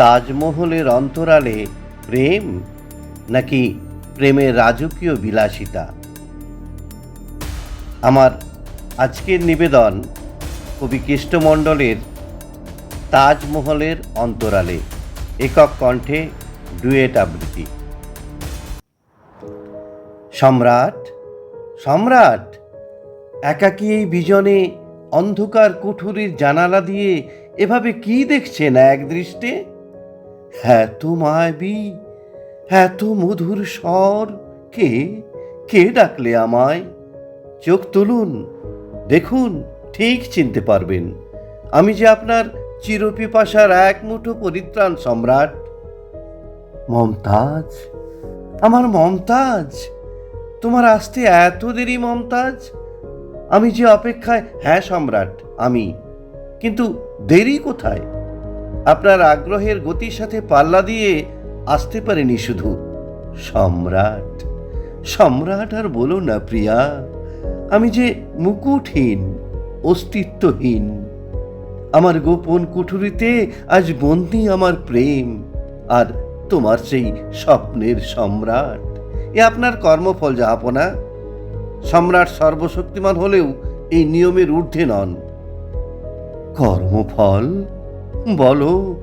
তাজমহলের অন্তরালে প্রেম নাকি প্রেমের রাজকীয় বিলাসিতা? আমার আজকের নিবেদন কবি কৃষ্ণমণ্ডলের তাজমহলের অন্তরালে, একক কণ্ঠে ডুয়েট আবৃত্তি। সম্রাট সম্রাট, একাকী এই বিজনে অন্ধকার কুঠুরির জানালা দিয়ে এভাবে কি দেখছেন এক দৃষ্টে এত মায়াবী এত মধুর স্বর। কে কে ডাকলে আমায়? চোখ তুলুন, দেখুন, ঠিক চিনতে পারবেন। আমি যে আপনার চিরপিপাসার এক মুঠো পরিত্রাণ সম্রাট। মমতাজ, আমার মমতাজ, তোমার আসতে এত দেরি মমতাজ? আমি যে অপেক্ষায় হ্যাঁ সম্রাট, আমি। কিন্তু দেরি কোথায়? আপনার আগ্রহের গতির সাথে পাল্লা দিয়ে আসতে পারেনি শুধু। সম্রাট সম্রাট আর বলো না প্রিয়া, আমি যে মুকুটহীন, অস্তিত্বহীন, আমার গোপন কুঠুরিতে আজ বন্দি আমার প্রেম আর তোমার সেই স্বপ্নের সম্রাট, এ আপনার কর্মফল যাহাপনা সম্রাট সর্বশক্তিমান হলেও এই নিয়মের ঊর্ধ্বে নন। কর্মফল বলো,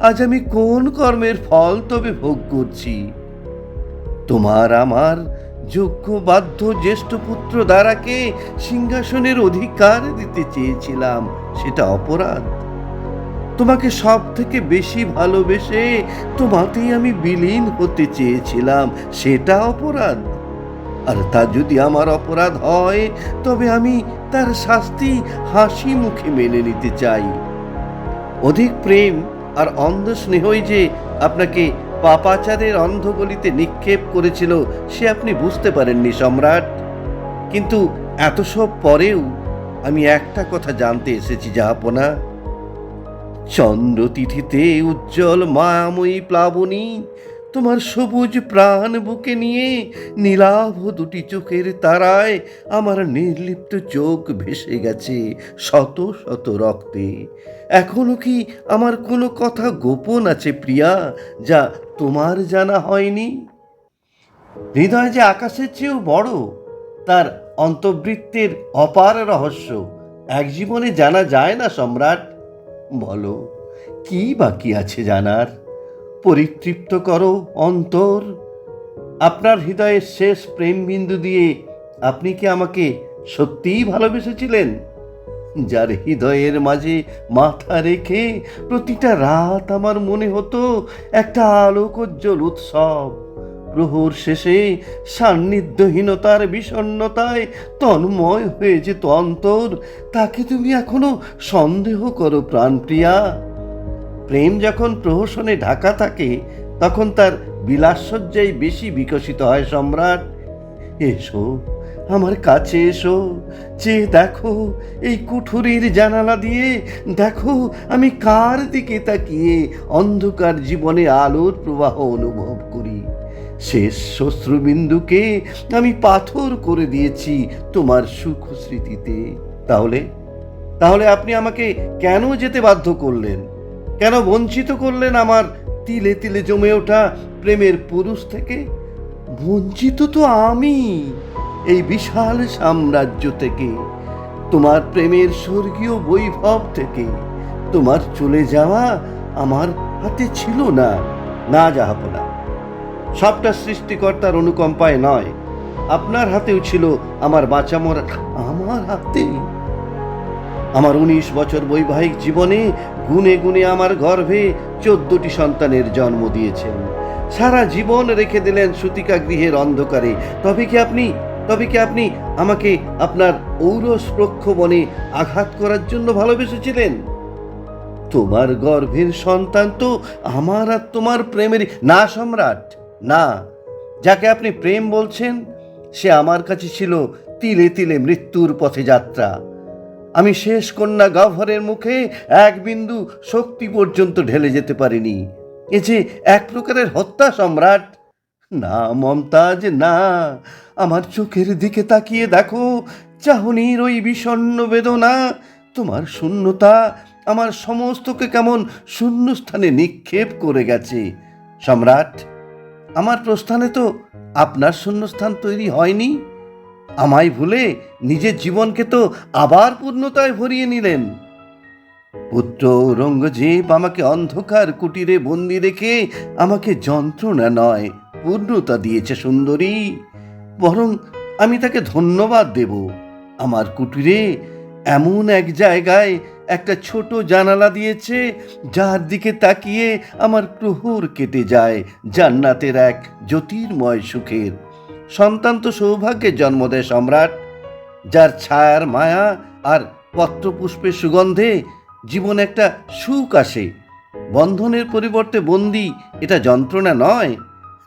আজ আমি কোন কর্মের ফল তবে ভোগ করছি? তোমার আমার যোগ্য বাধ্য জ্যেষ্ঠ পুত্র দ্বারাকে সিংহাসনের অধিকার দিতে চেয়েছিলাম সেটা অপরাধ। তোমাকে সব থেকে বেশি ভালোবেসে তোমাতেই আমি বিলীন হতে চেয়েছিলাম, সেটা অপরাধ। আর তা যদি আমার অপরাধ হয়, তবে আমি তার শাস্তি হাসি মুখে মেনে নিতে চাই। অধিক প্রেম আর অন্ধ স্নেহই যে আপনাকে পাপাচারের অন্ধগলিতে নিক্ষেপ করেছিল, সে আপনি বুঝতে পারেননি সম্রাট। কিন্তু এত সব পরেও আমি একটা কথা জানতে এসেছি যা আপনা। চন্দ্রতিথিতে উজ্জ্বল মায়াময়ী প্লাবনী তোমার সবুজ প্রাণ বুকে নিয়ে নীলাভ দুটি চোখের তারায় আমার নির্লিপ্ত চোখ ভেসে গেছে শত শত রক্তে। এখনও কি আমার কোনো কথা গোপন আছে প্রিয়া, যা তোমার জানা হয়নি? হৃদয় যে আকাশের চেয়েও বড়, তার অন্তর্বৃত্তের অপার রহস্য, এক জীবনে জানা যায় না সম্রাট? বলো, কি বাকি আছে জানার? পরিতৃপ্ত করো অন্তর। আপনার হৃদয়ের শেষ প্রেম বিন্দু দিয়ে আপনি কি আমাকে সত্যিই ভালোবেসেছিলেন? যার হৃদয়ের মাঝে মাথা রেখে প্রতিটা রাত আমার মনে হতো একটা আলোকোজ্জ্বল উৎসব। প্রহর শেষে সান্নিধ্যহীনতার বিষণ্ণতায় তন্ময় হয়ে যেত অন্তর। তাকে তুমি এখনও সন্দেহ করো প্রাণপ্রিয়া। প্রেম যখন প্রহসনে ঢাকা থাকে, তখন তার বিলাসসজ্জাই বেশি বিকশিত হয় সম্রাট। এসো, আমার কাছে এসো, যে দেখো, এই কুঠুরির জানালা দিয়ে দেখো, আমি কার দিকে তাকিয়ে অন্ধকার জীবনে আলোর প্রবাহ অনুভব করি। শেষ শস্ত্রবিন্দুকে আমি পাথর করে দিয়েছি তোমার সুখ স্মৃতিতে তাহলে? তাহলে আপনি আমাকে কেন যেতে বাধ্য করলেন? কেন বঞ্চিত করলেন আমার তিলে তিলে জমে ওঠা প্রেমের পুরুষ থেকে? বঞ্চিত তো আমি, এই বিশাল সাম্রাজ্য থেকে। তোমার প্রেমের স্বর্গীয় বৈভব থেকে। তোমার চলে যাওয়া আমার হাতে ছিল না না যাহাপনা সবটা সৃষ্টিকর্তার অনুকম্পায় নয়, আপনার হাতেও ছিল আমার বাঁচা মরা আমার হাতে। আমার উনিশ বছর বৈবাহিক জীবনে গুনে গুনে আমার গর্ভে চোদ্দটি সন্তানের জন্ম দিয়েছেন। সারা জীবন রেখে দিলেন সুতিকা গৃহের অন্ধকারে। তবে কি আপনি, তবে কি আপনি আমাকে আপনার ঔরস বনে আঘাত করার জন্য ভালোবেসেছিলেন? তোমার গর্ভের সন্তান তো আমার আর তোমার প্রেমের না, সম্রাট, না। যাকে আপনি প্রেম বলছেন, সে আমার কাছে ছিল তিলে তিলে মৃত্যুর পথে যাত্রা। আমি শেষ কন্যা গহ্বরের মুখে এক বিন্দু শক্তি পর্যন্ত ঢেলে যেতে পারিনি। এ যে এক প্রকারের হত্যা সম্রাট। না, মমতাজ, না। আমার চোখের দিকে তাকিয়ে দেখো, চাহনির ওই বিষণ্ণ বেদনা। তোমার শূন্যতা আমার সমস্তকে কেমন শূন্যস্থানে নিক্ষেপ করে গেছে। সম্রাট, আমার প্রস্থানে তো আপনার শূন্যস্থান তৈরি হয়নি? আমায় ভুলে নিজের জীবনকে তো আবার পূর্ণতায় ভরিয়ে নিলেন। পুত্র রঙ্গজীব আমাকে অন্ধকার কুটিরে বন্দি রেখে আমাকে যন্ত্রণা নয়, পূর্ণতা দিয়েছে সুন্দরী। বরং আমি তাকে ধন্যবাদ দেব। আমার কুটিরে এমন এক জায়গায় একটা ছোট জানালা দিয়েছে, যার দিকে তাকিয়ে আমার প্রহর কেটে যায় জান্নাতের এক জ্যোতির্ময় সুখের। সন্তান তো সৌভাগ্যের জন্ম দেয় সম্রাট, যার ছায়ার মায়া আর পত্রপুষ্পের সুগন্ধে জীবন একটা সুখ আসে। বন্ধনের পরিবর্তে বন্দি এটা যন্ত্রণা নয়।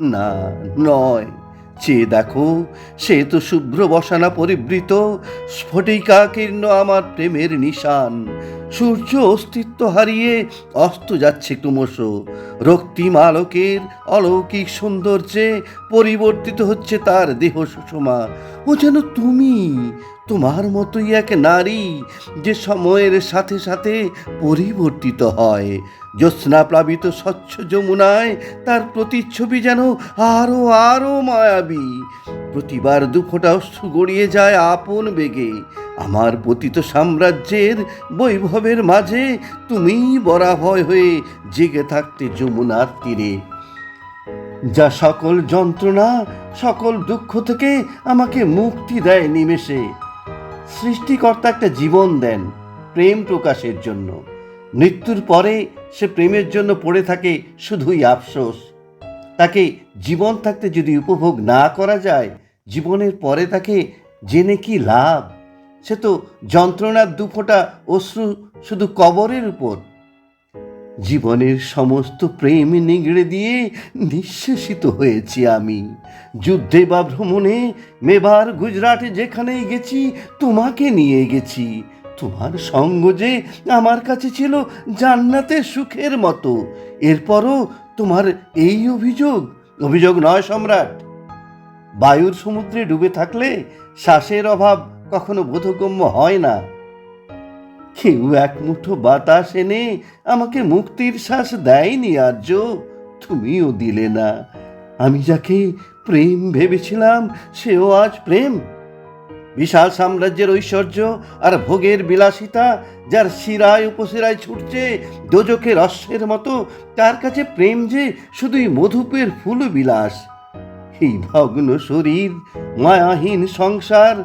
না, নয়। চেয়ে দেখো, সে তো শুভ্র বসানা পরিবৃত স্ফটিকাকীর্ণ আমার প্রেমের নিশান। সূর্য অস্তিত্ব হারিয়ে অস্ত যাচ্ছে ক্রমশ। রক্তিম আলোকের অলৌকিক সৌন্দর্যে পরিবর্তিত হচ্ছে তার দেহ সুষমা। ও যেন তুমি তোমার মতোই এক নারী যে সময়ের সাথে সাথে পরিবর্তিত হয়। জ্যোৎস্না প্লাবিত স্বচ্ছ যমুনায় তার প্রতিচ্ছবি যেন আরও আরও মায়াবী। প্রতিবার দুফোঁটা অশ্রু গড়িয়ে যায় আপন বেগে। আমার পতিত সাম্রাজ্যের বৈভবের মাঝে তুমিই বরাভয় হয়ে জেগে থাকতে যমুনার তীরে। যা সকল যন্ত্রণা, সকল দুঃখ থেকে আমাকে মুক্তি দেয় নিমেষে। সৃষ্টিকর্তা একটা জীবন দেন প্রেম প্রকাশের জন্য। মৃত্যুর পরে সে প্রেমের জন্য পড়ে থাকে শুধুই আফসোস। তাকে জীবন থাকতে যদি উপভোগ না করা যায়, জীবনের পরে তাকে জেনে কি লাভ? সে তো যন্ত্রণার দুফোটা অশ্রু শুধু কবরের উপর জীবনের সমস্ত প্রেম নিগড়ে দিয়ে নিঃশেষিত হয়েছি আমি। যুদ্ধে বা ভ্রমণে মেবার গুজরাটে যেখানেই গেছি, তোমাকে নিয়ে গেছি। তোমার সঙ্গ যে আমার কাছে ছিল জান্নাতের সুখের মতো। এরপরও তোমার এই অভিযোগ অভিযোগ নয় সম্রাট। বায়ুর সমুদ্রে ডুবে থাকলে শ্বাসের অভাব কখনো বোধগম্য হয় না। কেউ এক মুঠো বাতাস এনে আমাকে মুক্তির শ্বাস দেয়নি আর্য। তুমিও দিলে না। আমি যাকে প্রেম ভেবেছিলাম, সেও আজ প্রেম। বিশাল সাম্রাজ্যের ঐশ্বর্য আর ভোগের বিলাসিতা, যার শিরায় উপশিরায় ছুটছে দোজকের অশ্বের মতো, তার কাছে প্রেম যে শুধুই মধুপের ফুল বিলাস। এই ভগ্ন শরীর, মায়াহীন সংসার,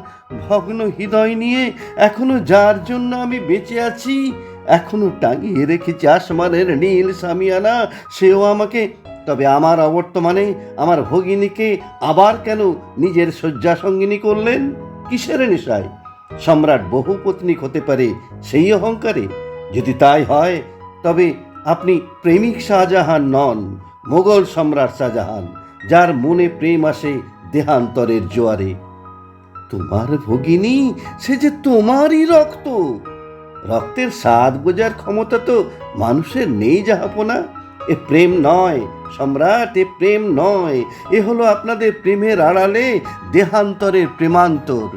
ভগ্ন হৃদয় নিয়ে এখনও যার জন্য আমি বেঁচে আছি, এখনও টাঙিয়ে রেখেছি আসমানের নীল সামিয়ানা, সেও আমাকে, তবে আমার অবর্তমানে আমার ভগিনীকে আবার কেন নিজের শয্যা সঙ্গিনী করলেন? কিসের নেশায়? সম্রাট বহু পত্নীক হতে পারে সেই অহংকারে। যদি তাই হয়, তবে আপনি প্রেমিক শাহজাহান নন, মোগল সম্রাট শাহজাহান। যার মনে প্রেম আসে দেহান্তরের জোয়ারে। তোমার ভগিনী, সে যে তোমারই রক্ত। রক্তের স্বাদ বোঝার ক্ষমতা তো মানুষের নেই যাহাপনা। এ প্রেম নয়, সম্রাট, এ প্রেম নয়। এ হলো আপনাদের প্রেমের আড়ালে দেহান্তরের প্রেমান্তর।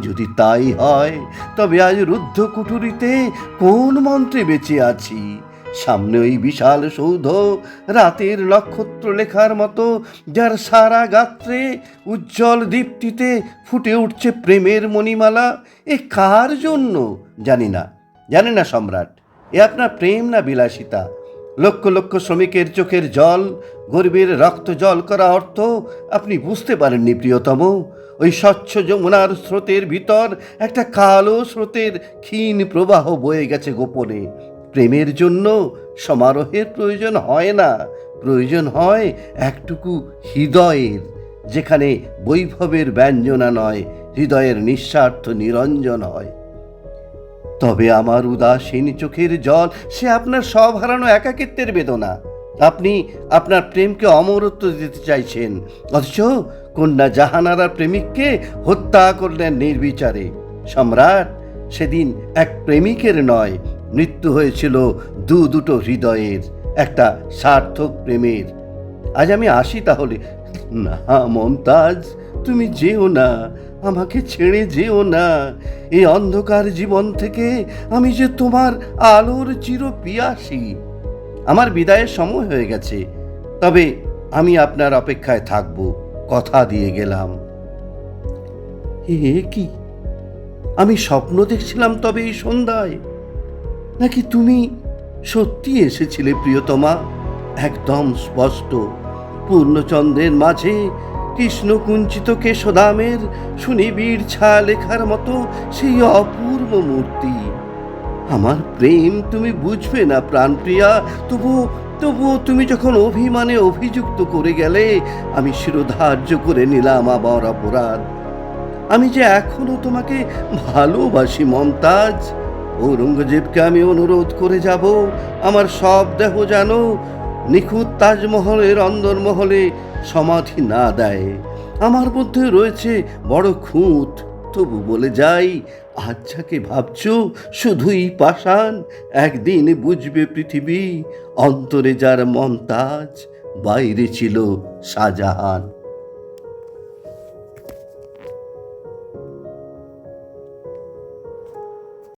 যদি তাই হয়, তবে আজ রুদ্ধ কুঠুরিতে কোন মন্ত্রে বেঁচে আছি? সামনে ওই বিশাল সৌধ, রাতের নক্ষত্র লেখার মতো, যার সারা গাত্রে উজ্জ্বল দীপ্তিতে ফুটে উঠছে প্রেমের মণিমালা। এ কার জন্য? জানি না। জানি না সম্রাট, এ আপনার প্রেম না বিলাসিতা? লক্ষ লক্ষ শ্রমিকের চোখের জল, গরিবের রক্ত জল করা অর্থ আপনি বুঝতে পারেননি, প্রিয়তম। ওই স্বচ্ছ যমুনার স্রোতের ভিতর একটা কালো স্রোতের ক্ষীণ প্রবাহ বয়ে গেছে গোপনে। প্রেমের জন্য সমারোহের প্রয়োজন হয় না। প্রয়োজন হয় একটুকু হৃদয়ের, যেখানে বৈভবের ব্যঞ্জনা নয়, হৃদয়ের নিঃস্বার্থ নিরঞ্জন হয়। তবে আমার উদাসীন চোখের জল, সে আপনার সব হারানো একাকিত্বের বেদনা। আপনি আপনার প্রেমকে অমরত্ব দিতে চাইছেন, অথচ কন্যা জাহানারা প্রেমিককে হত্যা করলেন নির্বিচারে। সম্রাট সেদিন এক প্রেমিকের নয় মৃত্যু হয়েছিল দু দুটো হৃদয়ের, একটা সার্থক প্রেমের। আজ আমি আসি তাহলে। না, মমতাজ, তুমি যেও না, আমাকে ছেড়ে যেও না। এই অন্ধকার জীবন থেকে আমি যে তোমার আলোর চির পিয়াসী আমার বিদায়ের সময় হয়ে গেছে, তবে আমি আপনার অপেক্ষায় থাকব, কথা দিয়ে গেলাম। এ কি? আমি স্বপ্ন দেখছিলাম তবে এই সন্ধ্যায়। নাকি তুমি সত্যি এসেছিলে, প্রিয়তমা? একদম স্পষ্ট। পূর্ণচন্দ্রের মাঝে কৃষ্ণকুঞ্চিত কেশদামের সুনিবিড় ছায়া লেখার মতো সেই অপূর্ব মূর্তি। আমার প্রেম তুমি বুঝবে না, প্রাণপ্রিয়া। তবু, তবুও তুমি যখন অভিমানে অভিযুক্ত করে গেলে, আমি শিরোধার্য করে নিলাম আমার অপরাধ। আমি যে এখনও তোমাকে ভালোবাসি, মমতাজ ঔরঙ্গজেবকে আমি অনুরোধ করে যাব। আমার সব দেহ যেন নিখুঁত তাজমহলের অন্দরমহলে সমাধি না দেয়। আমার মধ্যে রয়েছে বড় খুঁত। তবু বলে যাই আজ যাকে ভাবছ? শুধুই পাষাণ। একদিন বুঝবে পৃথিবী। অন্তরে যার মমতাজ বাইরে ছিল শাহজাহান।